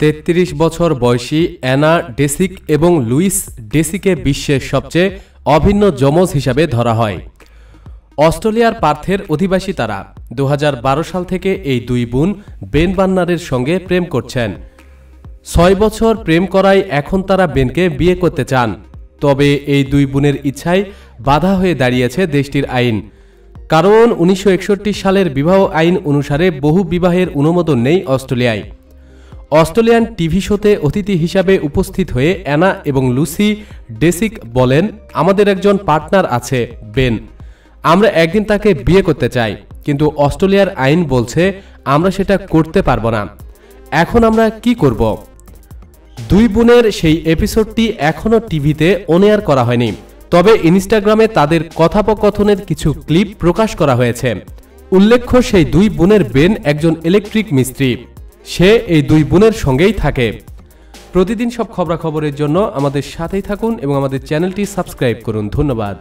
তেত্রিশ বছর বয়সী অ্যানা ডেসিক এবং লুইস ডেসিকে বিশ্বের সবচেয়ে অভিন্ন যমজ হিসাবে ধরা হয়। অস্ট্রেলিয়ার পার্থের অধিবাসী তারা দু হাজার বারো সাল থেকে এই দুই বোন বেন বান্নারের সঙ্গে প্রেম করছেন। ছয় বছর প্রেম করায় এখন তারা বেনকে বিয়ে করতে চান। তবে এই দুই বোনের ইচ্ছায় বাধা হয়ে দাঁড়িয়েছে দেশটির আইন। কারণ উনিশশো একষট্টি সালের বিবাহ আইন অনুসারে বহু বিবাহের অনুমোদন নেই অস্ট্রেলিয়ায়। অস্ট্রেলিয়ান টিভি শোতে অতিথি হিসাবে উপস্থিত হয়ে অ্যানা এবং লুসি ডেসিক বলেন, আমাদের একজন পার্টনার আছে, বেন। আমরা একদিন তাকে বিয়ে করতে চাই, কিন্তু অস্ট্রেলিয়ার আইন বলছে আমরা সেটা করতে পারব না। এখন আমরা কি করব? দুই বোনের সেই এপিসোডটি এখনও টিভিতে অনেয়ার করা হয়নি, তবে ইনস্টাগ্রামে তাদের কথোপকথনের কিছু ক্লিপ প্রকাশ করা হয়েছে। উল্লেখ্য, সেই দুই বোনের বেন একজন ইলেকট্রিক মিস্ত্রি। সে এই দুই বোনের সঙ্গেই থাকে। প্রতিদিন সব খবরাখবরের জন্য আমাদের সাথেই থাকুন এবং আমাদের চ্যানেলটি সাবস্ক্রাইব করুন। ধন্যবাদ।